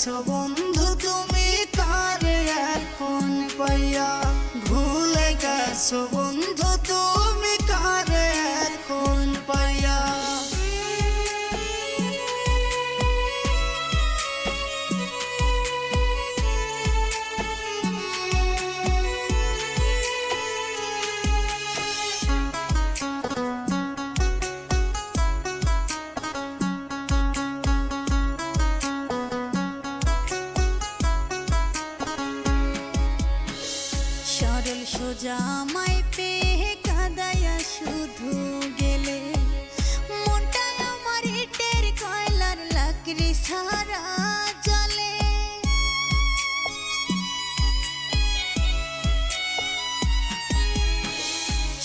গেছো বন্ধু তুমি কারে এখন পাইয়া ভুলে গেছো বন্ধু? তুমি সরল পেয়ে কাদায়া শুধু গেলে। মনটা আমার ইটের কয়লার লাকড়ি সারা জলে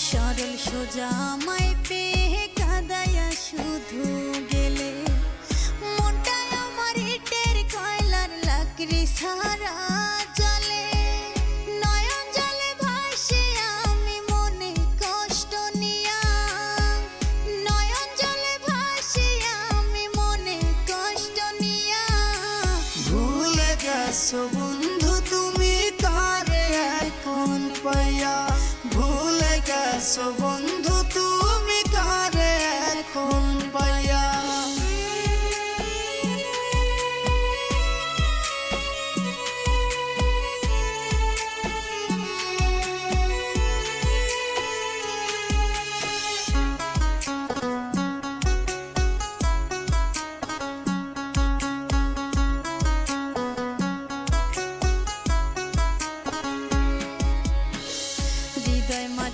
সরল সোজা আমায় পেয়ে কাদায়া শুধু গেলে। মনটা আমার ইটের কয়লার লাকড়ি সারা গেছো বন্ধু তুমি তারে এখন পাইয়া? ভুলে গেছো বন্ধু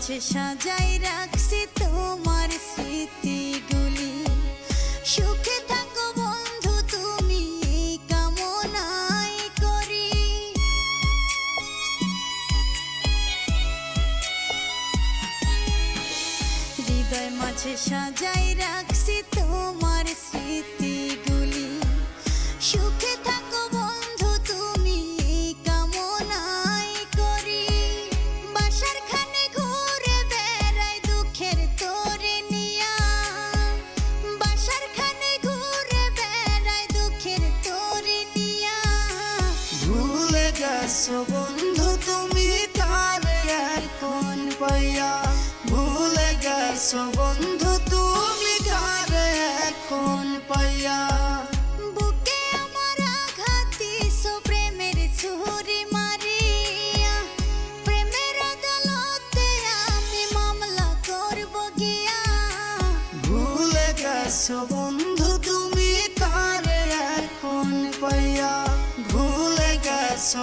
মাঝে সাজাই রাখছি তোমার স্মৃতিগুলি। সুখে থাকো বন্ধু, তুমি কামনাই করি। হৃদয় মাঝে সাজাই রাখছি গেছো বন্ধু তুমি তার কোন পাইয়া? ভুলে গেছো বন্ধু তুমি তার কোন পাইয়া? বুকে আমি মামলা বন্ধু তুমি তার এখন পাইয়া? ভুলে গেছো